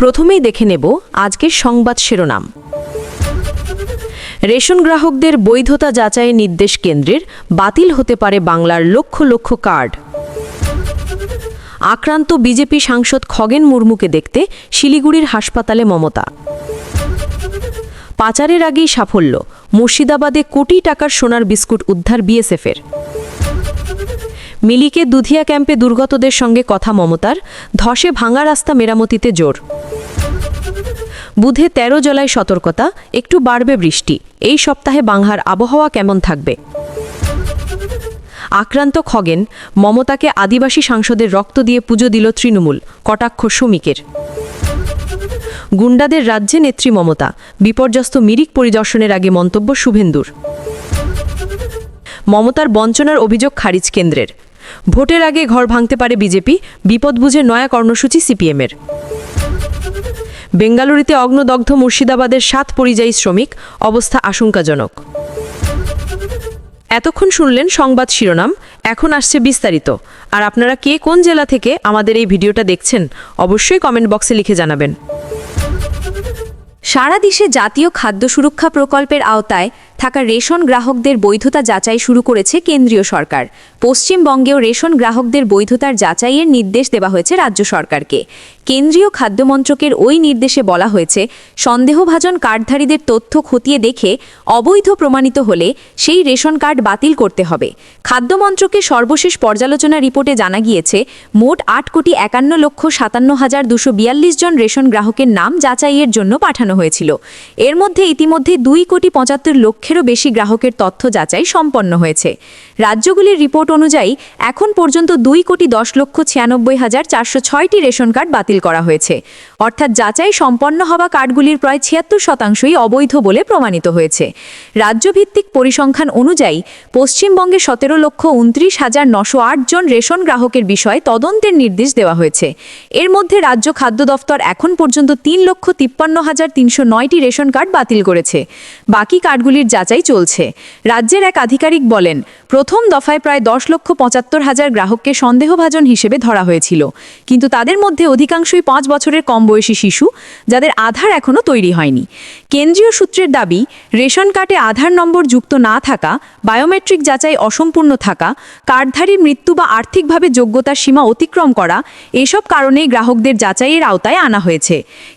প্রথমেই দেখে নেব আজকের সংবাদ শিরোনাম। রেশন গ্রাহকদের বৈধতা যাচাইয়ের নির্দেশ কেন্দ্রের বাতিল হতে পারে বাংলার লক্ষ লক্ষ কার্ড। আক্রান্ত বিজেপি সাংসদ খগেন মুর্মুকে দেখতে শিলিগুড়ির হাসপাতালে মমতা। পাচারের আগেই সাফল্য, মুর্শিদাবাদে কোটি টাকার সোনার বিস্কুট উদ্ধার বিএসএফের। মিলিকে দুধিয়া ক্যাম্পে দুর্গতদের সঙ্গে কথা মমতার, ধসে ভাঙা রাস্তা মেরামতিতে জোর। বুধে ১৩ জলায় সতর্কতা, একটু বাড়বে বৃষ্টি। এই সপ্তাহে বাংহার আবহাওয়া কেমন থাকবে? আক্রান্ত খগেন, মমতাকে আদিবাসী সাংসদের রক্ত দিয়ে পুজো দিল তৃণমূল, কটাক্ষ শ্রমিকের। গুন্ডাদের রাজ্যে নেত্রী মমতা, বিপর্যস্ত মিরিক পরিদর্শনের আগে মন্তব্য শুভেন্দুর। মমতার বঞ্চনার অভিযোগ খারিজ কেন্দ্রের। ভোটের আগে ঘর ভাঙতে পারে বিজেপি, বিপদ বুঝে নয়া কর্মসূচি সিপিএমের। বেঙ্গালুরুতে অগ্নদগ্ধ মুর্শিদাবাদের সাত পরিযায়ী শ্রমিক, অবস্থা আশঙ্কাজনক। এতক্ষণ শুনলেন সংবাদ শিরোনাম, এখন আসছে বিস্তারিত। আর আপনারা কে কোন জেলা থেকে আমাদের এই ভিডিওটা দেখছেন, অবশ্যই কমেন্ট বক্সে লিখে জানাবেন। সারা দেশে জাতীয় খাদ্য সুরক্ষা প্রকল্পের আওতায় থাকা রেশন গ্রাহকদের বৈধতা যাচাই শুরু করেছে কেন্দ্রীয় সরকার। পশ্চিমবঙ্গেও রেশন গ্রাহকদের বৈধতার যাচাইয়ের নির্দেশ দেওয়া হয়েছে রাজ্য সরকারকে। কেন্দ্রীয় খাদ্য মন্ত্রকের ওই নির্দেশে বলা হয়েছে, সন্দেহভাজন কার্ডধারীদের তথ্য খতিয়ে দেখে অবৈধ প্রমাণিত হলে সেই রেশন কার্ড বাতিল করতে হবে। খাদ্য মন্ত্রকের সর্বশেষ পর্যালোচনা রিপোর্টে জানা গিয়েছে, মোট আট কোটি একান্ন লক্ষ সাতান্ন হাজার দুশো বিয়াল্লিশ জন রেশন গ্রাহকের নাম যাচাইয়ের জন্য পাঠানো হয়েছিল। এর মধ্যে ইতিমধ্যে দুই কোটি পঁচাত্তর লক্ষেরও বেশি গ্রাহকের তথ্য যাচাই সম্পন্ন হয়েছে। রাজ্যগুলির রিপোর্ট অনুযায়ী, এখন পর্যন্ত দুই কোটি দশ লক্ষ ছিয়ানব্বই হাজার চারশো ছয়টি রেশন কার্ড বাতিল করা হয়েছে। অর্থাৎ যাচাই সম্পন্ন হওয়া কার্ডগুলির প্রায় ছিয়াত্তর শতাংশই অবৈধ বলে প্রমাণিত হয়েছে। রাজ্যভিত্তিক পরিসংখ্যান অনুযায়ী, পশ্চিমবঙ্গে সতেরো লক্ষ উনত্রিশ হাজার নশো আট জন রেশন গ্রাহকের বিষয়ে তদন্তের নির্দেশ দেওয়া হয়েছে। এর মধ্যে রাজ্য খাদ্য দফতর এখন পর্যন্ত তিন লক্ষ তিপ্পান্ন হাজার তিনশো নয়টি রেশন কার্ড বাতিল করেছে। বাকি কার্ডগুলির যাচাই চলছে। রাজ্যের এক আধিকারিক বলেন, প্রথম দফায় প্রায় দশ লক্ষ পঁচাত্তর হাজার গ্রাহককে সন্দেহভাজন হিসেবে ধরা হয়েছিল। কিন্তু তাদের মধ্যে অধিকাংশই পাঁচ বছরের কম বয়সী শিশু যাদের আধার এখনও তৈরি হয়নি। কেন্দ্রীয় সূত্রের দাবি, রেশন কার্ডে আধার নম্বর যুক্ত না থাকা, বায়োমেট্রিক যাচাই অসম্পূর্ণ থাকা, কার্ডধারীর মৃত্যু বা আর্থিকভাবে যোগ্যতার সীমা অতিক্রম করা, এসব কারণেই গ্রাহকদের যাচাইয়ের আওতায় আনা হয়েছে।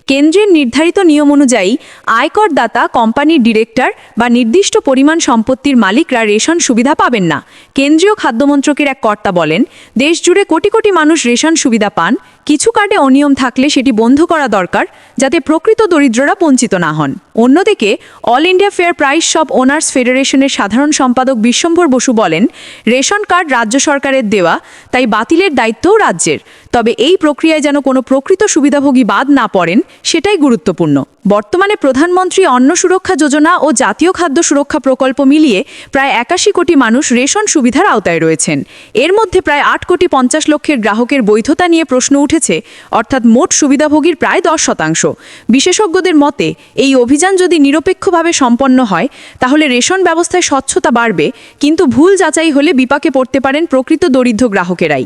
কেন্দ্রের নির্ধারিত নিয়ম অনুযায়ী, আয়করদাতা, কোম্পানির ডিরেক্টর বা নির্দিষ্ট পরিমাণ সম্পত্তির মালিকরা রেশন সুবিধা পাবেন না। কেন্দ্রীয় খাদ্যমন্ত্রকের এক কর্তা বলেন দেশ জুড়ে কোটি কোটি মানুষ রেশন সুবিধা পান, কিছু কার্ডে অনিয়ম থাকলে সেটি বন্ধ করা দরকার যাতে প্রকৃত দরিদ্ররা বঞ্চিত না হন। অন্যদিকে all India fair price shop owners ফেডারেশনের সাধারণ সম্পাদক বিশ্বম্ভর বসু বলেন, রেশন কার্ড রাজ্য সরকারের দেওয়া, তাই বাতিলের দায়িত্বও রাজ্যের। তবে এই প্রক্রিয়ায় যেন কোনো প্রকৃত সুবিধাভোগী বাদ না পড়েন, সেটাই গুরুত্বপূর্ণ। বর্তমানে প্রধানমন্ত্রী অন্ন সুরক্ষা যোজনা ও জাতীয় খাদ্য সুরক্ষা প্রকল্প মিলিয়ে প্রায় একাশি কোটি মানুষ রেশন সুবিধার আওতায় রয়েছেন। এর মধ্যে প্রায় আট কোটি পঞ্চাশ লক্ষের গ্রাহকের বৈধতা নিয়ে প্রশ্ন উঠেছে, অর্থাৎ মোট সুবিধাভোগীর প্রায় দশ শতাংশ। বিশেষজ্ঞদের মতে, এই অভিযান যদি নিরপেক্ষভাবে সম্পন্ন হয়, তাহলে রেশন ব্যবস্থায় স্বচ্ছতা বাড়বে, কিন্তু ভুল যাচাই হলে বিপাকে পড়তে পারেন প্রকৃত দরিদ্র গ্রাহকেরাই।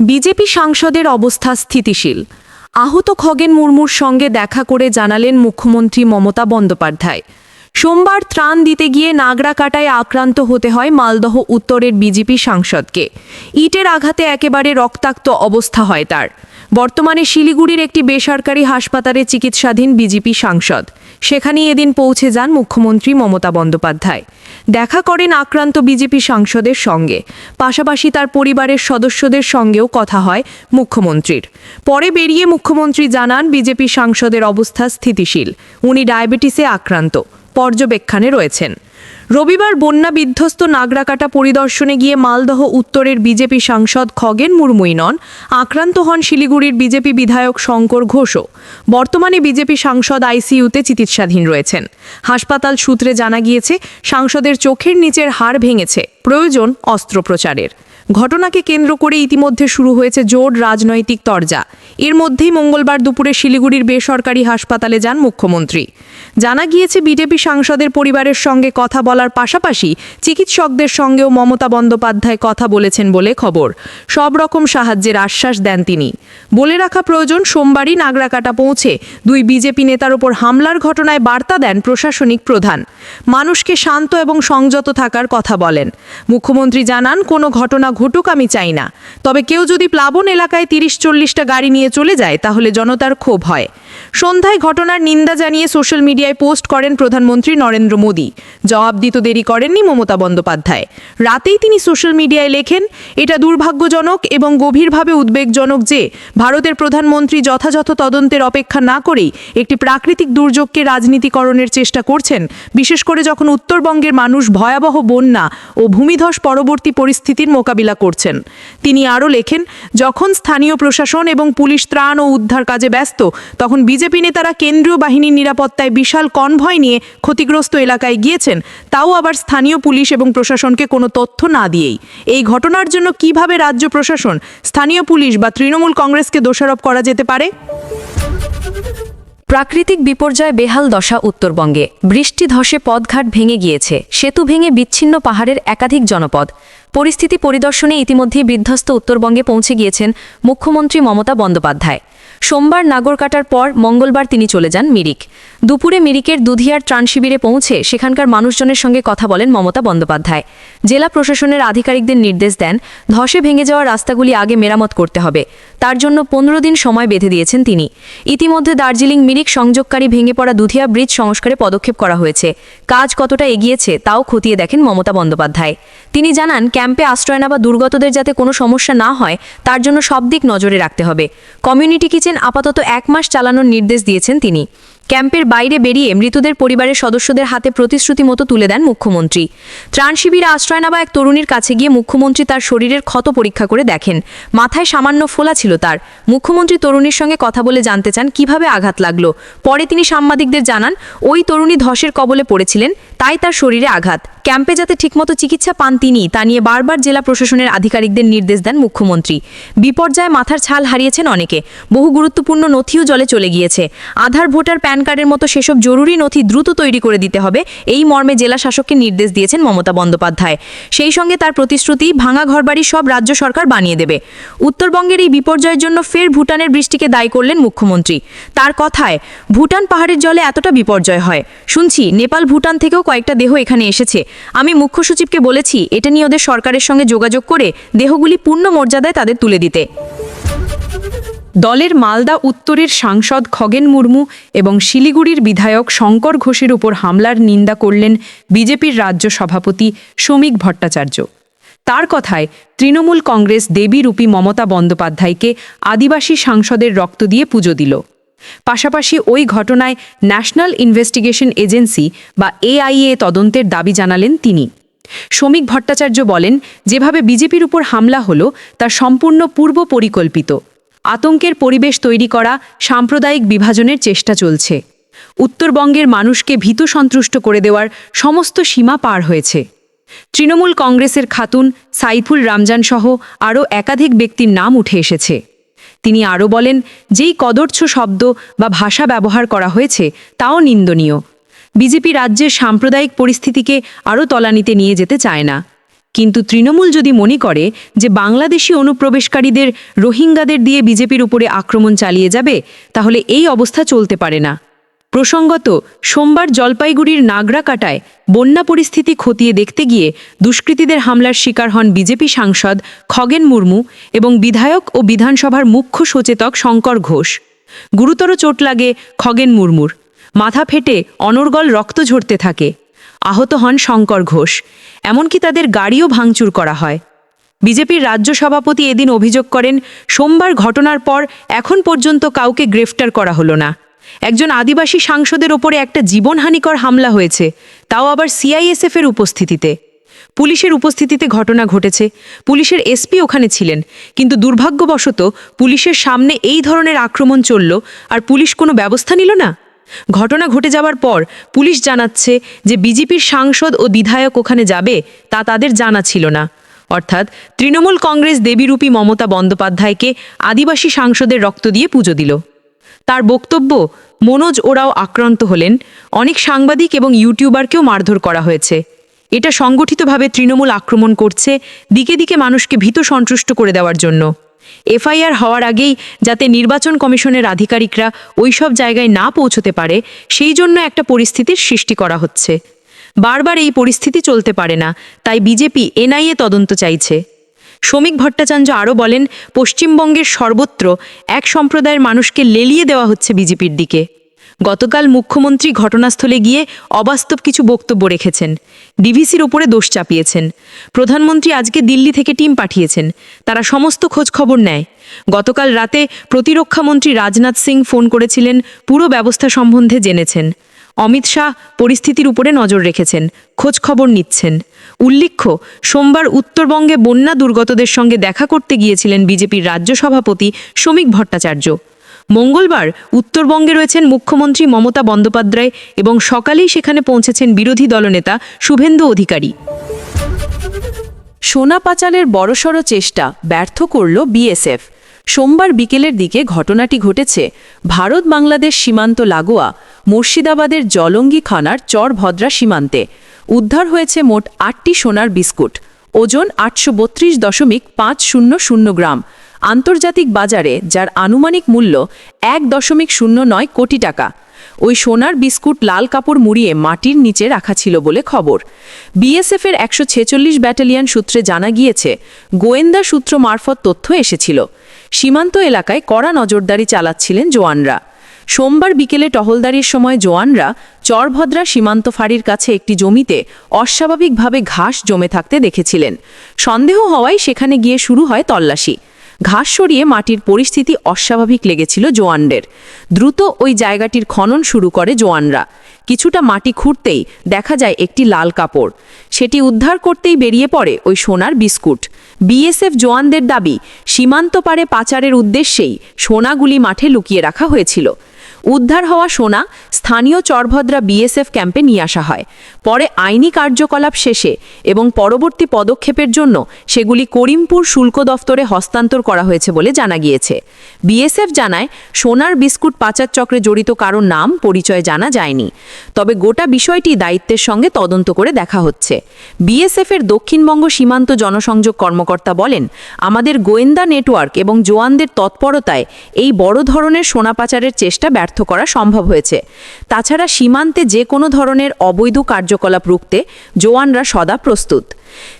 বিজেপি সাংসদের অবস্থা স্থিতিশীল। আহত খগেন মুর্মুর সঙ্গে দেখা করে জানালেন মুখ্যমন্ত্রী মমতা বন্দ্যোপাধ্যায়। সোমবার ত্রাণ দিতে গিয়ে নাগরা কাটায় আক্রান্ত হতে হয় মালদহ উত্তরের বিজেপি সাংসদকে। ইটের আঘাতে একেবারে রক্তাক্ত অবস্থা হয় তার। বর্তমানে শিলিগুড়ির একটি বেসরকারি হাসপাতালে চিকিৎসাধীন বিজেপি সাংসদ। সেখানেই এদিন পৌঁছে যান মুখ্যমন্ত্রী মমতা বন্দ্যোপাধ্যায়। দেখা করেন আক্রান্ত বিজেপি সাংসদের সঙ্গে। পাশাপাশি তার পরিবারের সদস্যদের সঙ্গেও কথা হয় মুখ্যমন্ত্রীর। পরে বেরিয়ে মুখ্যমন্ত্রী জানান, বিজেপি সাংসদের অবস্থা স্থিতিশীল। উনি ডায়াবেটিসে আক্রান্ত। পর্যবেক্ষণে রয়েছেন। রবিবার বন্যা বিধ্বস্ত নাগরাকাটা পরিদর্শনে গিয়ে মালদহ উত্তরের বিজেপি সাংসদ খগেন মুর্মুই নন, আক্রান্ত হন শিলিগুড়ির বিজেপি বিধায়ক শঙ্কর ঘোষও। বর্তমানে বিজেপি সাংসদ আইসিইউতে চিকিৎসাধীন রয়েছেন। হাসপাতাল সূত্রে জানা গিয়েছে, সাংসদের চোখের নিচের হাড় ভেঙেছে, প্রয়োজন অস্ত্রোপচারের। ঘটনাকে কেন্দ্র করে ইতিমধ্যে শুরু হয়েছে জোর রাজনৈতিক তরজা। এর মধ্যেই মঙ্গলবার দুপুরে শিলিগুড়ির বেসরকারি হাসপাতালে যান মুখ্যমন্ত্রী। জানা গিয়েছে, বিজেপি সাংসদের পরিবারের সঙ্গে কথা বলার পাশাপাশি চিকিৎসকদের সঙ্গেও মমতা বন্দ্যোপাধ্যায় কথা বলেছেন বলে খবর। সব রকম সাহায্যের আশ্বাস দেন তিনি। বলে রাখা প্রয়োজন, সোমবারই নাগরাকাটা পৌঁছে দুই বিজেপি নেতার ওপর হামলার ঘটনায় বার্তা দেন প্রশাসনিক প্রধান। মানুষকে শান্ত এবং সংযত থাকার কথা বলেন। মুখ্যমন্ত্রী জানান, কোনো ঘটনা ঘটুক আমি চাই না। তবে কেউ যদি প্লাবন এলাকায় তিরিশ চল্লিশটা গাড়ি নিয়ে চলে যায়, তাহলে জনতার ক্ষোভ হয়। সন্ধ্যায় ঘটনার নিন্দা জানিয়ে সোশ্যাল মিডিয়ায় পোস্ট করেন প্রধানমন্ত্রী নরেন্দ্র মোদী। জবাব দিতে দেরি করেননি মমতা বন্দ্যোপাধ্যায়। রাতেই তিনি সোশ্যাল মিডিয়ায় লেখেন, এটা দুর্ভাগ্যজনক এবং গভীরভাবে উদ্বেগজনক যে, ভারতের প্রধানমন্ত্রী যথাযথ তদন্তের অপেক্ষা না করেই একটি প্রাকৃতিক দুর্যোগকে রাজনীতিকরণের চেষ্টা করছেন। বিশেষ করে যখন উত্তরবঙ্গের মানুষ ভয়াবহ বন্যা ও ভূমিধস পরবর্তী পরিস্থিতির মোকাবিলা করছেন। তিনি আরও লেখেন, যখন স্থানীয় প্রশাসন এবং পুলিশ ত্রাণ ও উদ্ধার কাজে ব্যস্ত, তখন বিজেপি নেতারা কেন্দ্রীয় বাহিনীর নিরাপত্তায় বিশাল কনভয় নিয়ে ক্ষতিগ্রস্ত এলাকায় গিয়েছেন, তাও আবার স্থানীয় পুলিশ এবং প্রশাসনকে কোনো তথ্য না দিয়েই। এই ঘটনার জন্য কীভাবে রাজ্য প্রশাসন, স্থানীয় পুলিশ বা তৃণমূল কংগ্রেসকে দোষারোপ করা যেতে পারে? প্রাকৃতিক বিপর্যয় বেহাল দশা উত্তরবঙ্গে। বৃষ্টি ধসে পদঘাট ভেঙে গিয়েছে, সেতু ভেঙে বিচ্ছিন্ন পাহাড়ের একাধিক জনপদ। পরিস্থিতি পরিদর্শনে ইতিমধ্যেই বিধ্বস্ত উত্তরবঙ্গে পৌঁছে গিয়েছেন মুখ্যমন্ত্রী মমতা বন্দ্যোপাধ্যায়। সোমবার নাগর কাটার পর মঙ্গলবার তিনি চলে যান মিরিক। দুপুরে মিরিকের দুধিয়ার ত্রাণ শিবিরে পৌঁছে সেখানকার মানুষজনের সঙ্গে কথা বলেন মমতা বন্দ্যোপাধ্যায়। জেলা প্রশাসনের আধিকারিকদের নির্দেশ দেন, ধসে ভেঙে যাওয়া রাস্তাগুলি আগে মেরামত করতে হবে। তার জন্য পনেরো দিন সময় বেঁধে দিয়েছেন তিনি। ইতিমধ্যে দার্জিলিং মিরিক সংযোগকারী ভেঙে পড়া দুধিয়া ব্রিজ সংস্কারে পদক্ষেপ করা হয়েছে। কাজ কতটা এগিয়েছে তাও খতিয়ে দেখেন মমতা বন্দ্যোপাধ্যায়। তিনি জানান, ক্যাম্পে আশ্রয় নেওয়া দুর্গতদের যাতে কোনো সমস্যা না হয়, তার জন্য সব দিক নজরে রাখতে হবে। কমিউনিটি কিচেন আপাতত এক মাস চালানোর নির্দেশ দিয়েছেন তিনি। ক্যাম্পের বাইরে বেরিয়ে মৃতদের পরিবারের সদস্যদের হাতে প্রতিশ্রুতি মতো তুলে দেন মুখ্যমন্ত্রী। ত্রাণ শিবিরে আশ্রয় নেওয়া এক তরুণীর কাছে গিয়ে মুখ্যমন্ত্রী তার শরীরের ক্ষত পরীক্ষা করে দেখেন। মাথায় সামান্য ফোলা ছিল তার। মুখ্যমন্ত্রী তরুণীর সঙ্গে কথা বলে জানতে চান কীভাবে আঘাত লাগল। পরে তিনি সাংবাদিকদের জানান, ওই তরুণী ধসের কবলে পড়েছিলেন। তাই তার শরীরে আঘাত। ক্যাম্পে যাতে ঠিকমতো চিকিৎসা পান তিনি, তা নিয়ে বারবার জেলা প্রশাসনের আধিকারিকদের নির্দেশ দেন মুখ্যমন্ত্রী। বিপর্যয়ে মাথার ছাল হারিয়েছেন অনেকে। বহু গুরুত্বপূর্ণ নথিও জলে চলে গিয়েছে। আধার, ভোটার, প্যান কার্ডের মতো সেসব জরুরি নথি দ্রুত তৈরি করে দিতে হবে, এই মর্মে জেলা শাসককে নির্দেশ দিয়েছেন মমতা বন্দ্যোপাধ্যায়। সেই সঙ্গে তার প্রতিশ্রুতি, ভাঙা ঘরবাড়ি সব রাজ্য সরকার বানিয়ে দেবে। উত্তরবঙ্গের এই বিপর্যয়ের জন্য ফের ভুটানের বৃষ্টিকে দায়ী করলেন মুখ্যমন্ত্রী। তার কথায়, ভুটান পাহাড়ের জলে এতটা বিপর্যয় হয়। শুনছি, নেপাল ভুটান থেকেও কয়েকটা দেহ এখানে এসেছে। আমি মুখ্য সচিবকে বলেছি, এটা নিয়ে ওদের সরকারের সঙ্গে যোগাযোগ করে দেহগুলি পূর্ণ মর্যাদায় তাদের তুলে দিতে। দলের মালদা উত্তরের সাংসদ খগেন মুর্মু এবং শিলিগুড়ির বিধায়ক শঙ্কর ঘোষের উপর হামলার নিন্দা করলেন বিজেপির রাজ্য সভাপতি শ্রমিক ভট্টাচার্য। তার কথায়, তৃণমূল কংগ্রেস দেবীরূপী মমতা বন্দ্যোপাধ্যায়কে আদিবাসী সাংসদের রক্ত দিয়ে পুজো দিল। পাশাপাশি ওই ঘটনায় ন্যাশনাল ইনভেস্টিগেশন এজেন্সি বা এআইএ তদন্তের দাবি জানালেন তিনি। শ্রমিক ভট্টাচার্য বলেন, যেভাবে বিজেপির উপর হামলা হলো, তা সম্পূর্ণ পূর্ব পরিকল্পিত। আতঙ্কের পরিবেশ তৈরি করা সাম্প্রদায়িক বিভাজনের চেষ্টা চলছে। উত্তরবঙ্গের মানুষকে ভীত সন্তুষ্ট করে দেওয়ার সমস্ত সীমা পার হয়েছে। তৃণমূল কংগ্রেসের খাতুন সাইফুল রামজান সহ আরও একাধিক ব্যক্তির নাম উঠে এসেছে। তিনি আরও বলেন, যেই কদর্ছ শব্দ বা ভাষা ব্যবহার করা হয়েছে, তাও নিন্দনীয়। বিজেপি রাজ্যের সাম্প্রদায়িক পরিস্থিতিকে আরও তলানিতে নিয়ে যেতে চায় না। কিন্তু তৃণমূল যদি মনে করে যে বাংলাদেশি অনুপ্রবেশকারীদের রোহিঙ্গাদের দিয়ে বিজেপির উপরে আক্রমণ চালিয়ে যাবে, তাহলে এই অবস্থা চলতে পারে না। প্রসঙ্গত, সোমবার জলপাইগুড়ির নাগরাকাটায় বন্যা পরিস্থিতি খতিয়ে দেখতে গিয়ে দুষ্কৃতীদের হামলার শিকার হন বিজেপি সাংসদ খগেন মুর্মু এবং বিধায়ক ও বিধানসভার মুখ্য সচেতক শঙ্কর ঘোষ। গুরুতর চোট লাগে খগেন মুর্মুর। মাথা ফেটে অনর্গল রক্ত ঝরতে থাকে। আহত হন শঙ্কর ঘোষ। এমনকি তাদের গাড়িও ভাঙচুর করা হয়। বিজেপির রাজ্য সভাপতি এদিন অভিযোগ করেন, সোমবার ঘটনার পর এখন পর্যন্ত কাউকে গ্রেফতার করা হলো না। একজন আদিবাসী সাংসদের ওপরে একটা জীবনহানিকর হামলা হয়েছে, তাও আবার সিআইএসএফ এর উপস্থিতিতে। পুলিশের উপস্থিতিতে ঘটনা ঘটেছে। পুলিশের এসপি ওখানে ছিলেন, কিন্তু দুর্ভাগ্যবশত পুলিশের সামনে এই ধরনের আক্রমণ চলল আর পুলিশ কোনো ব্যবস্থা নিল না। ঘটনা ঘটে যাওয়ার পর পুলিশ জানাচ্ছে যে বিজেপির সাংসদ ও বিধায়ক ওখানে যাবে তা তাদের জানা ছিল না। অর্থাৎ তৃণমূল কংগ্রেস দেবীরূপী মমতা বন্দ্যোপাধ্যায়কে আদিবাসী সাংসদের রক্ত দিয়ে পুজো দিল। তার বক্তব্য, মনোজ ওরাও আক্রান্ত হলেন। অনেক সাংবাদিক এবং ইউটিউবারকেও মারধর করা হয়েছে। এটা সংগঠিতভাবে তৃণমূল আক্রমণ করছে, দিকে দিকে মানুষকে ভীত সন্তুষ্ট করে দেওয়ার জন্য। এফআইআর হওয়ার আগেই যাতে নির্বাচন কমিশনের আধিকারিকরা ওইসব জায়গায় না পৌঁছতে পারে, সেই জন্য একটা পরিস্থিতির সৃষ্টি করা হচ্ছে। বারবার এই পরিস্থিতি চলতে পারে না, তাই বিজেপি এনআইএ তদন্ত চাইছে। শ্রমিক ভট্টাচার্য আরও বলেন, পশ্চিমবঙ্গের সর্বত্র এক সম্প্রদায়ের মানুষকে লেলিয়ে দেওয়া হচ্ছে বিজেপির দিকে। গতকাল মুখ্যমন্ত্রী ঘটনাস্থলে গিয়ে অবাস্তব কিছু বক্তব্য রেখেছেন। ডিভিসির ওপরে দোষ চাপিয়েছেন। প্রধানমন্ত্রী আজকে দিল্লি থেকে টিম পাঠিয়েছেন। তারা সমস্ত খোঁজ খবর নেয়। গতকাল রাতে প্রতিরক্ষামন্ত্রী রাজনাথ সিং ফোন করেছিলেন, পুরো ব্যবস্থা সম্বন্ধে জেনেছেন। অমিত শাহ পরিস্থিতির উপরে নজর রেখেছেন খোঁজ খবর নিচ্ছেন। উল্লেখ্য। সোমবার উত্তরবঙ্গে বন্যা দুর্গতদের সঙ্গে দেখা করতে গিয়েছিলেন বিজেপির রাজ্য সভাপতি শ্রমিক ভট্টাচার্য। মঙ্গলবার উত্তরবঙ্গে রয়েছেন মুখ্যমন্ত্রী মমতা বন্দ্যোপাধ্যায় এবং সকালেই সেখানে পৌঁছেছেন বিরোধী দলনেতা শুভেন্দু অধিকারী। সোনা পাচারের বড়সড় চেষ্টা ব্যর্থ করল বিএসএফ। সোমবার বিকেলের দিকে ঘটনাটি ঘটেছে। ভারত বাংলাদেশ সীমান্ত লাগোয়া মুর্শিদাবাদের জলঙ্গি খানার চরভদ্রা সীমান্তে। উদ্ধার হয়েছে মোট আটটি সোনার বিস্কুট। ওজন আটশো বত্রিশ দশমিক পাঁচ শূন্য শূন্য গ্রাম। আন্তর্জাতিক বাজারে, যার আনুমানিক মূল্য এক দশমিক শূন্য নয় কোটি টাকা। ওই সোনার বিস্কুট লাল কাপড় মুড়িয়ে মাটির নিচে রাখা ছিল বলে খবর। বিএসএফের একশো ছেচল্লিশ ব্যাটালিয়ন সূত্রে জানা গিয়েছে, গোয়েন্দা সূত্র মারফত তথ্য এসেছিল। সীমান্ত এলাকায় কড়া নজরদারি চালাচ্ছিলেন জোয়ানরা সোমবার বিকেলে টহলদারির সময় জোয়ানরা চরভদ্রা সীমান্ত ফাঁড়ির কাছে একটি জমিতে অস্বাভাবিকভাবে ঘাস জমে থাকতে দেখেছিলেন। সন্দেহ হওয়ায় সেখানে গিয়ে শুরু হয় তল্লাশি। ঘাস সরিয়ে মাটির পরিস্থিতি অস্বাভাবিক লেগেছিল জোয়ানদের। দ্রুত ওই জায়গাটির খনন শুরু করে জোয়ানরা। কিছুটা মাটি খুঁড়তেই দেখা যায় একটি লাল কাপড়। সেটি উদ্ধার করতেই বেরিয়ে পড়ে ওই সোনার বিস্কুট। বিএসএফ জোয়ানদের দাবি, সীমান্ত পারে পাচারের উদ্দেশ্যেই সোনাগুলি মাঠে লুকিয়ে রাখা হয়েছিল। উদ্ধার হওয়া সোনা স্থানীয় চরভদ্রা বিএসএফ ক্যাম্পে নিয়ে আসা হয়। পরে আইনি কার্যকলাপ শেষে এবং পরবর্তী পদক্ষেপের জন্য সেগুলি করিমপুর শুল্ক দফতরে হস্তান্তর করা হয়েছে বলে জানা গিয়েছে। বিএসএফ জানায়, সোনার বিস্কুট পাচার চক্রে জড়িত কারও নাম, পরিচয় জানা যায়নি। তবে গোটা বিষয়টি দায়িত্বের সঙ্গে তদন্ত করে দেখা হচ্ছে। বিএসএফের দক্ষিণবঙ্গ সীমান্ত জনসংযোগ কর্মকর্তা বলেন, আমাদের গোয়েন্দা নেটওয়ার্ক এবং জোয়ানদের তৎপরতায় এই বড় ধরনের সোনা পাচারের চেষ্টা ব্যর্থ করা সম্ভব হয়েছে। তাছাড়া সীমান্তে যে কোনো ধরনের অবৈধ কার্যকলাপ রুখতে জোয়ানরা সদা প্রস্তুত।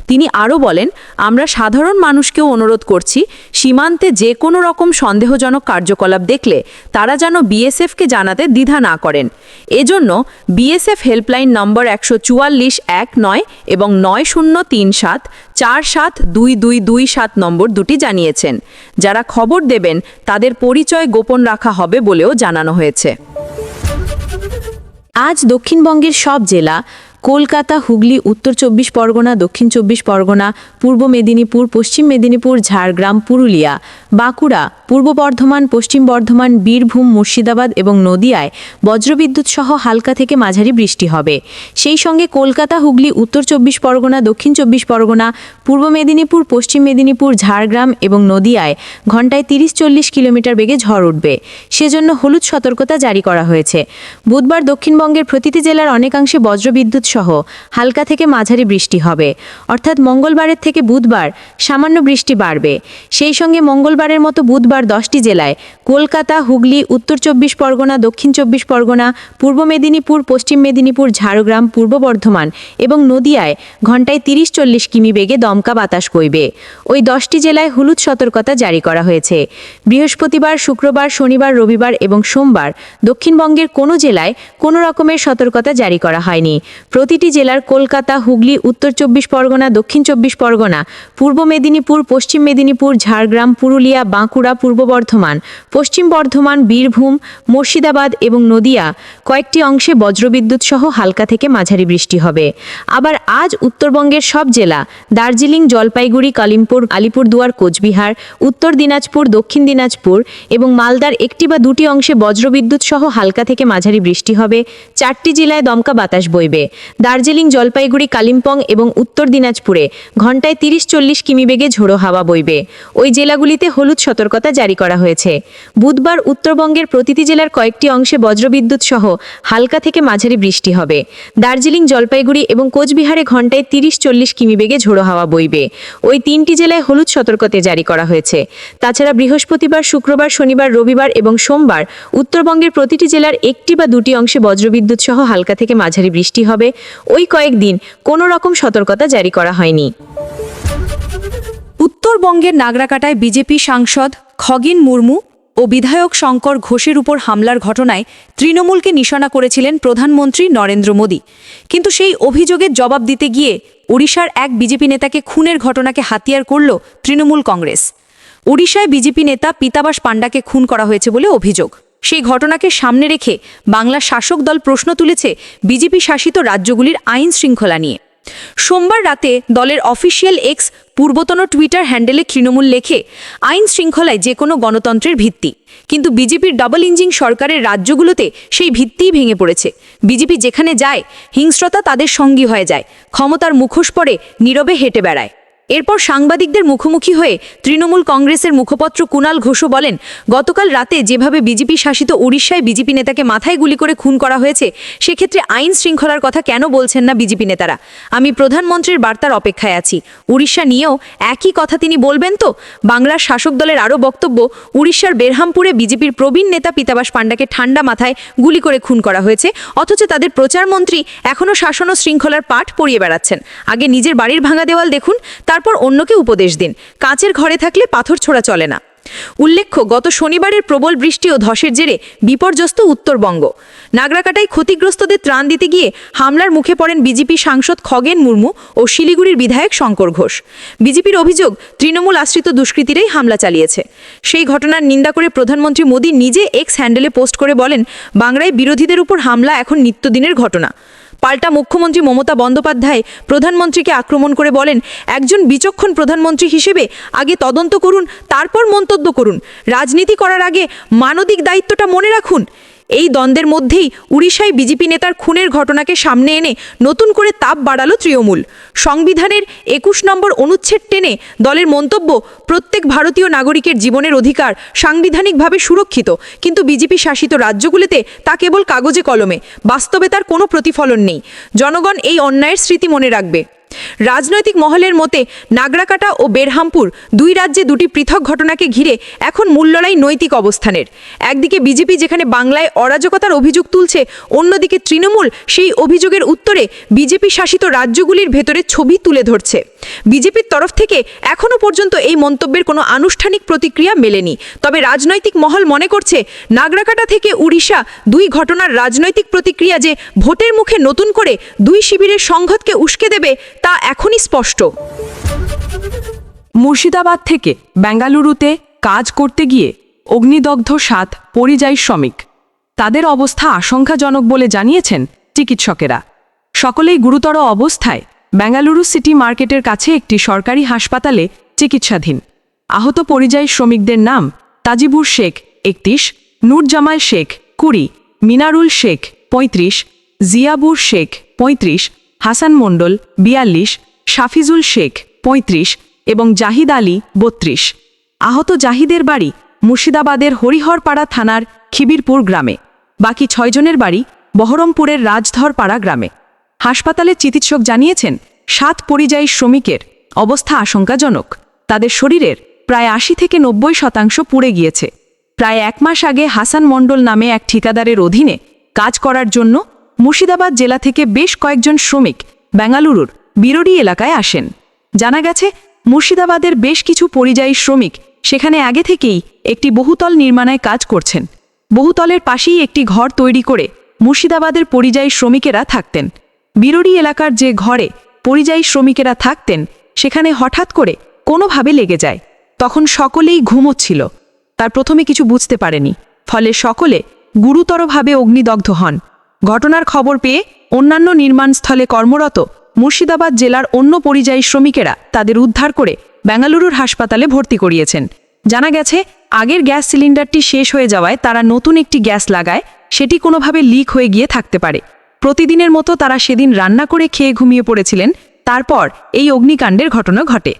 তিনি আরও বলেন, আমরা সাধারণ মানুষকেও অনুরোধ করছি, সীমান্তে যে কোনো রকম সন্দেহজনক কার্যকলাপ দেখলে তারা যেন বিএসএফকে জানাতে দ্বিধা না করেন। এজন্য বিএসএফ হেল্পলাইন নম্বর একশো চুয়াল্লিশ এক নয় এবং নয় শূন্য তিন সাত চার সাত দুই দুই দুই সাত নম্বর দুটি জানিয়েছেন। যারা খবর দেবেন, তাদের পরিচয় গোপন রাখা হবে বলেও জানানো হয়েছে। আজ দক্ষিণবঙ্গের সব জেলা কলকাতা, হুগলি, উত্তর চব্বিশ পরগনা, দক্ষিণ চব্বিশ পরগনা, পূর্ব মেদিনীপুর, পশ্চিম মেদিনীপুর, ঝাড়গ্রাম, পুরুলিয়া, বাঁকুড়া, পূর্ব বর্ধমান, পশ্চিম বর্ধমান, বীরভূম, মুর্শিদাবাদ এবং নদিয়ায় বজ্রবিদ্যুৎ সহ হালকা থেকে মাঝারি বৃষ্টি হবে। সেই সঙ্গে কলকাতা, হুগলি, উত্তর চব্বিশ পরগনা, দক্ষিণ চব্বিশ পরগনা, পূর্ব মেদিনীপুর, পশ্চিম মেদিনীপুর, ঝাড়গ্রাম এবং নদিয়ায় ঘন্টায় তিরিশ চল্লিশ কিলোমিটার বেগে ঝড় উঠবে। সেজন্য হলুদ সতর্কতা জারি করা হয়েছে। বুধবার দক্ষিণবঙ্গের প্রতিটি জেলার অনেকাংশে বজ্রবিদ্যুৎ সহ হালকা থেকে মাঝারি বৃষ্টি হবে। অর্থাৎ মঙ্গলবারের থেকে বুধবার সামান্য বৃষ্টি বাড়বে। সেই সঙ্গে মঙ্গলবারের মতো বুধবার দশটি জেলায় কলকাতা, হুগলি, উত্তর চব্বিশ পরগনা, দক্ষিণ চব্বিশ পরগনা, পূর্ব মেদিনীপুর, পশ্চিম মেদিনীপুর, ঝাড়গ্রাম, পূর্ব বর্ধমান এবং নদিয়ায় ঘন্টায় তিরিশ চল্লিশ কিমি বেগে দমকা বাতাস বইবে। ওই দশটি জেলায় হলুদ সতর্কতা জারি করা হয়েছে। বৃহস্পতিবার, শুক্রবার, শনিবার, রবিবার এবং সোমবার দক্ষিণবঙ্গের কোনো জেলায় কোনো রকমের সতর্কতা জারি করা হয়নি। প্রতিটি জেলার কলকাতা, হুগলি, উত্তর চব্বিশ পরগনা, দক্ষিণ চব্বিশ পরগনা, পূর্ব মেদিনীপুর, পশ্চিম মেদিনীপুর, ঝাড়গ্রাম, পুরুলিয়া, বাঁকুড়া, পূর্ব বর্ধমান পশ্চিম বর্ধমান, বীরভূম, মুর্শিদাবাদ এবং নদিয়া কয়েকটি অংশে বজ্রবিদ্যুৎ সহ হালকা থেকে মাঝারি বৃষ্টি হবে। আবার আজ উত্তরবঙ্গের সব জেলা, দার্জিলিং, জলপাইগুড়ি, কালিম্পুর, আলিপুরদুয়ার, কোচবিহার, উত্তর দিনাজপুর, দক্ষিণ দিনাজপুর এবং মালদার একটি বা দুটি অংশে বজ্রবিদ্যুৎ সহ হালকা থেকে মাঝারি বৃষ্টি হবে। চারটি জেলায় দমকা বাতাস বইবে। দার্জিলিং, জলপাইগুড়ি, কালিম্পং এবং উত্তর দিনাজপুরে ঘন্টায় তিরিশ চল্লিশ কিমি বেগে ঝোড়ো হাওয়া বইবে। ওই জেলাগুলিতে হলুদ সতর্কতা জারি করা হয়েছে। বুধবার উত্তরবঙ্গের প্রতিটি জেলার কয়েকটি অংশে বজ্রবিদ্যুৎ সহ হালকা থেকে মাঝারি বৃষ্টি হবে। দার্জিলিং, জলপাইগুড়ি এবং কোচবিহারে ঘন্টায় তিরিশ চল্লিশ কিমি বেগে ঝোড়ো হাওয়া বইবে। ওই তিনটি জেলায় হলুদ সতর্কতে জারি করা হয়েছে। তাছাড়া বৃহস্পতিবার, শুক্রবার, শনিবার, রবিবার এবং সোমবার উত্তরবঙ্গের প্রতিটি জেলার একটি বা দুটি অংশে বজ্রবিদ্যুৎ সহ হালকা থেকে মাঝারি বৃষ্টি হবে। ওই কয়েকদিন কোনো রকম সতর্কতা জারি করা হয়নি। উত্তরবঙ্গের নাগরাকাটায় বিজেপি সাংসদ খগিন মুর্মু ও বিধায়ক শঙ্কর ঘোষের উপর হামলার ঘটনায় তৃণমূলকে নিশানা করেছিলেন প্রধানমন্ত্রী নরেন্দ্র মোদী। কিন্তু সেই অভিযোগের জবাব দিতে গিয়ে ওড়িশার এক বিজেপি নেতাকে খুনের ঘটনাকে হাতিয়ার করল তৃণমূল কংগ্রেস। ওড়িশায় বিজেপি নেতা পিতাবাস পাণ্ডাকে খুন করা হয়েছে বলে অভিযোগ। সেই ঘটনাকে সামনে রেখে বাংলা শাসক দল প্রশ্ন তুলেছে বিজেপি শাসিত রাজ্যগুলির আইন শৃঙ্খলা নিয়ে। সোমবার রাতে দলের অফিসিয়াল এক্স পূর্বতন টুইটার হ্যান্ডেলে তৃণমূল লেখে আইন শৃঙ্খলায় যে কোনো গণতন্ত্রের ভিত্তি। কিন্তু বিজেপির ডাবল ইঞ্জিন সরকারের রাজ্যগুলোতে সেই ভিত্তিই ভেঙে পড়েছে। বিজেপি যেখানে যায়, হিংস্রতা তাদের সঙ্গী হয়ে যায়, ক্ষমতার মুখোশ পরে নীরবে হেঁটে বেড়ায়। এরপর সাংবাদিকদের মুখোমুখি হয়ে তৃণমূল কংগ্রেসের মুখপত্র কুণাল ঘোষও বলেন, গতকাল রাতে যেভাবে বিজেপি শাসিত উড়িষ্যায় বিজেপি নেতাকে মাথায় গুলি করে খুন করা হয়েছে, সেক্ষেত্রে আইন শৃঙ্খলার কথা কেন বলছেন না বিজেপি নেতারা? আমি প্রধানমন্ত্রীর বার্তার অপেক্ষায় আছি। উড়িষ্যা নিয়েও একই কথা তিনি বলবেন তো? বাংলার শাসক দলের আরও বক্তব্য, উড়িষ্যার বেরহামপুরে বিজেপির প্রবীণ নেতা পিতাবাস পাণ্ডাকে ঠান্ডা মাথায় গুলি করে খুন করা হয়েছে, অথচ তাদের প্রচারমন্ত্রী এখনও শাসন ও শৃঙ্খলার পাঠ পড়িয়ে বেড়াচ্ছেন। আগে নিজের বাড়ির ভাঙা দেওয়াল দেখুন তারপর অন্যকে উপদেশ দিন। কাঁচের ঘরে থাকলে পাথর ছোড়া চলে না। উল্লেখ্য, গত শনিবারের প্রবল বৃষ্টি ও ধসের জেরে বিপর্যস্ত উত্তরবঙ্গ। নাগরাকাটায় ক্ষতিগ্রস্তদের ত্রাণ দিতে গিয়ে হামলার মুখে পড়েন বিজেপি সাংসদ খগেন মুর্মু ও শিলিগুড়ির বিধায়ক শঙ্কর ঘোষ। বিজেপির অভিযোগ, তৃণমূল আশ্রিত দুষ্কৃতীরাই হামলা চালিয়েছে। সেই ঘটনার নিন্দা করে প্রধানমন্ত্রী মোদী নিজে এক্স হ্যান্ডেলে পোস্ট করে বলেন, বাংলায় বিরোধীদের উপর হামলা এখন নিত্যদিনের ঘটনা। পাল্টা মুখ্যমন্ত্রী মমতা বন্দ্যোপাধ্যায় প্রধানমন্ত্রীকে আক্রমণ করে বলেন, একজন বিচক্ষণ প্রধানমন্ত্রী হিসেবে আগে তদন্ত করুন, তারপর মন্তব্য করুন। রাজনীতি করার আগে মানবিক দায়িত্বটা মনে রাখুন। এই দ্বন্দ্বের মধ্যেই উড়িষ্যায় বিজেপি নেতার খুনের ঘটনাকে সামনে এনে নতুন করে তাপ বাড়ালো তৃণমূল। সংবিধানের একুশ নম্বর অনুচ্ছেদ টেনে দলের মন্তব্য, প্রত্যেক ভারতীয় নাগরিকের জীবনের অধিকার সাংবিধানিকভাবে সুরক্ষিত। কিন্তু বিজেপি শাসিত রাজ্যগুলিতে তা কেবল কাগজে কলমে। বাস্তবে তার কোনো প্রতিফলন নেই। জনগণ এই অন্যায়ের স্মৃতি মনে রাখবে। রাজনৈতিক মহলের মতে নাগরাকাটা ও বেরহামপুর দুই রাজ্যে দুটি পৃথক ঘটনাকে ঘিরে এখন মূল লড়াই নৈতিক অবস্থানের। একদিকে বিজেপি যেখানে বাংলায় অরাজকতার অভিযোগ তুলছে, অন্যদিকে তৃণমূল সেই অভিযোগের উত্তরে বিজেপি শাসিত রাজ্যগুলির ভেতরে ছবি তুলে ধরছে। বিজেপির তরফ থেকে এখনও পর্যন্ত এই মন্তব্যের কোনো আনুষ্ঠানিক প্রতিক্রিয়া মেলেনি। তবে রাজনৈতিক মহল মনে করছে নাগরাকাটা থেকে উড়িষ্যা দুই ঘটনার রাজনৈতিক প্রতিক্রিয়া যে ভোটের মুখে নতুন করে দুই শিবিরের সংঘাতকে উস্কে দেবে, তা এখনই স্পষ্ট। মুর্শিদাবাদ থেকে বেঙ্গালুরুতে কাজ করতে গিয়ে অগ্নিদগ্ধ সাত পরিযায়ী শ্রমিক। তাদের অবস্থা আশঙ্কাজনক বলে জানিয়েছেন চিকিৎসকেরা। সকলেই গুরুতর অবস্থায় বেঙ্গালুরু সিটি মার্কেটের কাছে একটি সরকারি হাসপাতালে চিকিৎসাধীন। আহত পরিযায়ী শ্রমিকদের নাম তাজিবুর শেখ একত্রিশ, নূরজামাল শেখ কুড়ি, মিনারুল শেখ পঁয়ত্রিশ, জিয়াবুর শেখ পঁয়ত্রিশ হাসান মণ্ডল, বিয়াল্লিশ, শাফিজুল শেখ, পঁয়ত্রিশ এবং জাহিদ আলী, বত্রিশ। আহত জাহিদের বাড়ি মুর্শিদাবাদের হরিহরপাড়া থানার খিবিরপুর গ্রামে। বাকি ছয়জনের বাড়ি বহরমপুরের রাজধরপাড়া গ্রামে। হাসপাতালের চিকিৎসক জানিয়েছেন, সাত পরিযায়ী শ্রমিকের অবস্থা আশঙ্কাজনক। তাদের শরীরের প্রায় আশি থেকে নব্বই শতাংশ পুড়ে গিয়েছে। প্রায় এক মাস আগে হাসান মণ্ডল নামে এক ঠিকাদারের অধীনে কাজ করার জন্য মুর্শিদাবাদ জেলা থেকে বেশ কয়েকজন শ্রমিক বেঙ্গালুরুর বিরোডি এলাকায় আসেন। জানা গেছে, মুর্শিদাবাদের বেশ কিছু পরিযায়ী শ্রমিক সেখানে আগে থেকেই একটি বহুতল নির্মাণায় কাজ করছেন। বহুতলের পাশেই একটি ঘর তৈরি করে মুর্শিদাবাদের পরিযায়ী শ্রমিকেরা থাকতেন। বিরোডি এলাকার যে ঘরে পরিযায়ী শ্রমিকেরা থাকতেন, সেখানে হঠাৎ করে কোনোভাবে লেগে যায়। তখন সকলেই ঘুমোচ্ছিল। তার প্রথমে কিছু বুঝতে পারেনি। ফলে সকলে গুরুতরভাবে অগ্নিদগ্ধ হন। ঘটনার খবর পেয়ে অন্যান্য নির্মাণস্থলে কর্মরত মুর্শিদাবাদ জেলার অন্য পরিযায়ী শ্রমিকেরা তাদের উদ্ধার করে বেঙ্গালুরুর হাসপাতালে ভর্তি করিয়েছেন। জানা গেছে, আগের গ্যাস সিলিন্ডারটি শেষ হয়ে যাওয়ায় তারা নতুন একটি গ্যাস লাগায়, সেটি কোনোভাবে লিক হয়ে গিয়ে থাকতে পারে। প্রতিদিনের মতো তারা সেদিন রান্না করে খেয়ে ঘুমিয়ে পড়েছিলেন, তারপর এই অগ্নিকাণ্ডের ঘটনা ঘটে।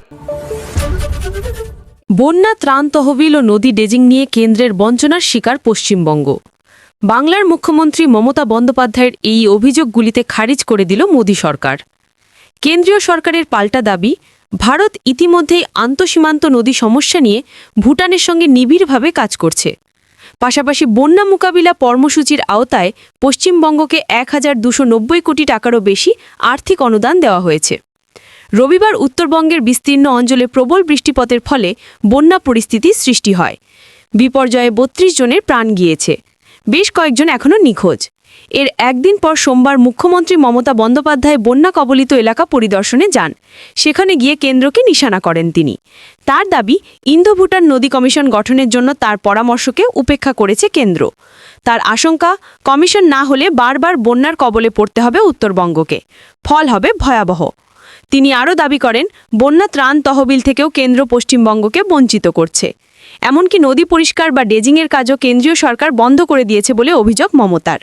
বন্যা, ত্রাণ, তহবিল ও নদী ডেজিং নিয়ে কেন্দ্রের বঞ্চনার শিকার পশ্চিমবঙ্গ। বাংলার মুখ্যমন্ত্রী মমতা বন্দ্যোপাধ্যায়ের এই অভিযোগগুলিতে খারিজ করে দিল মোদী সরকার। কেন্দ্রীয় সরকারের পাল্টা দাবি, ভারত ইতিমধ্যেই আন্তঃসীমান্ত নদী সমস্যা নিয়ে ভুটানের সঙ্গে নিবিড়ভাবে কাজ করছে। পাশাপাশি বন্যা মোকাবিলা কর্মসূচির আওতায় পশ্চিমবঙ্গকে এক কোটি টাকারও বেশি আর্থিক অনুদান দেওয়া হয়েছে। রবিবার উত্তরবঙ্গের বিস্তীর্ণ অঞ্চলে প্রবল বৃষ্টিপাতের ফলে বন্যা পরিস্থিতি সৃষ্টি হয়। বিপর্যয়ে বত্রিশ জনের প্রাণ গিয়েছে। বেশ কয়েকজন এখনও নিখোঁজ। এর একদিন পর সোমবার মুখ্যমন্ত্রী মমতা বন্দ্যোপাধ্যায় বন্যা কবলিত এলাকা পরিদর্শনে যান। সেখানে গিয়ে কেন্দ্রকে নিশানা করেন তিনি। তার দাবি ইন্দো ভুটান নদী কমিশন গঠনের জন্য তার পরামর্শকে উপেক্ষা করেছে কেন্দ্র। তার আশঙ্কা, কমিশন না হলে বারবার বন্যার কবলে পড়তে হবে উত্তরবঙ্গকে। ফল হবে ভয়াবহ। তিনি আরও দাবি করেন, বন্যা ত্রাণ তহবিল থেকেও কেন্দ্র পশ্চিমবঙ্গকে বঞ্চিত করছে। এমনকি নদী পরিষ্কার বা ডেজিংয়ের কাজও কেন্দ্রীয় সরকার বন্ধ করে দিয়েছে বলে অভিযোগ মমতার।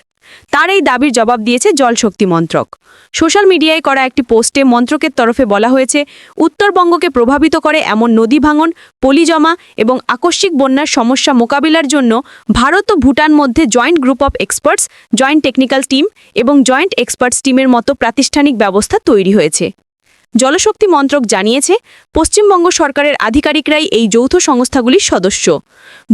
তার এই দাবির জবাব দিয়েছে জলশক্তি মন্ত্রক। সোশ্যাল মিডিয়ায় করা একটি পোস্টে মন্ত্রকের তরফে বলা হয়েছে, উত্তরবঙ্গকে প্রভাবিত করে এমন নদী ভাঙন, পলি জমা এবং আকস্মিক বন্যার সমস্যা মোকাবিলার জন্য ভারত ও ভুটান মধ্যে joint group of experts, joint technical team এবং জয়েন্ট এক্সপার্টস টিমের মতো প্রাতিষ্ঠানিক ব্যবস্থা তৈরি হয়েছে। জলশক্তি মন্ত্রক জানিয়েছে, পশ্চিমবঙ্গ সরকারের আধিকারিকরাই এই যৌথ সংস্থাগুলির সদস্য।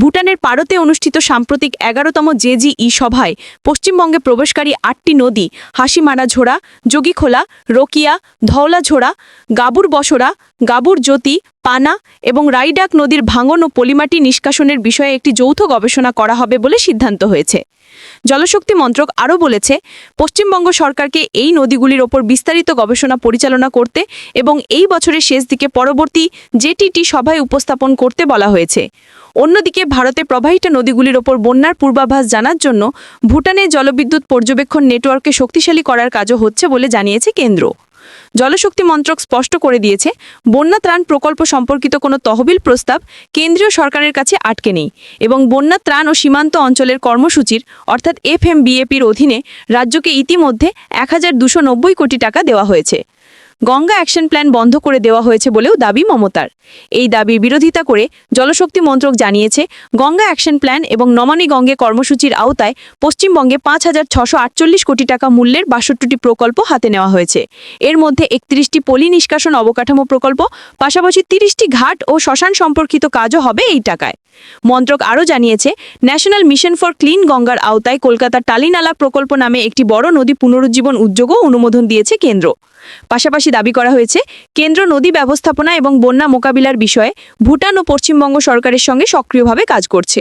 ভুটানের পারতে অনুষ্ঠিত সাম্প্রতিক এগারোতম জেজিই সভায় পশ্চিমবঙ্গে প্রবেশকারী আটটি নদী, হাসিমারা ঝোড়া যোগীখোলা রোকিয়া ধওলাঝোড়া গাবুর বসরা, গাবুর জ্যোতি পানা এবং রাইডাক নদীর ভাঙন ও পলিমাটি নিষ্কাশনের বিষয়ে একটি যৌথ গবেষণা করা হবে বলে সিদ্ধান্ত হয়েছে। জলশক্তি মন্ত্রক আরও বলেছে, পশ্চিমবঙ্গ সরকারকে এই নদীগুলির ওপর বিস্তারিত গবেষণা পরিচালনা করতে এবং এই বছরের শেষ দিকে পরবর্তী জেটিটি সভায় উপস্থাপন করতে বলা হয়েছে। অন্যদিকে ভারতে প্রবাহিত নদীগুলির ওপর বন্যার পূর্বাভাস জানার জন্য ভুটানে জলবিদ্যুৎ পর্যবেক্ষণ নেটওয়ার্ককে শক্তিশালী করার কাজও হচ্ছে বলে জানিয়েছে কেন্দ্র। জলশক্তি মন্ত্রক স্পষ্ট করে দিয়েছে, বন্যা ত্রাণ প্রকল্প সম্পর্কিত কোনো তহবিল প্রস্তাব কেন্দ্রীয় সরকারের কাছে আটকে নেই এবং বন্যা ত্রাণ ও সীমান্ত অঞ্চলের কর্মসূচির, অর্থাৎ এফ এম বিএপির অধীনে রাজ্যকে ইতিমধ্যে এক কোটি টাকা দেওয়া হয়েছে। গঙ্গা অ্যাকশন প্ল্যান বন্ধ করে দেওয়া হয়েছে বলেও দাবি মমতার। এই দাবির বিরোধিতা করে জলশক্তি মন্ত্রক জানিয়েছে, গঙ্গা অ্যাকশন প্ল্যান এবং নমানি গঙ্গে কর্মসূচির আওতায় পশ্চিমবঙ্গে পাঁচ হাজার ছশো আটচল্লিশ কোটি টাকা মূল্যের বাষট্টিটি প্রকল্প হাতে নেওয়া হয়েছে। এর মধ্যে একত্রিশটি পলি নিষ্কাশন অবকাঠামো প্রকল্প, পাশাপাশি তিরিশটি ঘাট ও শ্মশান সম্পর্কিত কাজও হবে এই টাকায়। মন্ত্রক আরও জানিয়েছে, ন্যাশনাল মিশন ফর ক্লিন গঙ্গার আওতায় কলকাতার টালিনালা প্রকল্প নামে একটি বড় নদী পুনরুজ্জীবন উদ্যোগও অনুমোদন দিয়েছে কেন্দ্র। পাশাপাশি দাবি করা হয়েছে, কেন্দ্র নদী ব্যবস্থাপনা এবং বন্যা মোকাবিলার বিষয়ে ভুটান ও পশ্চিমবঙ্গ সরকারের সঙ্গে সক্রিয়ভাবে কাজ করছে।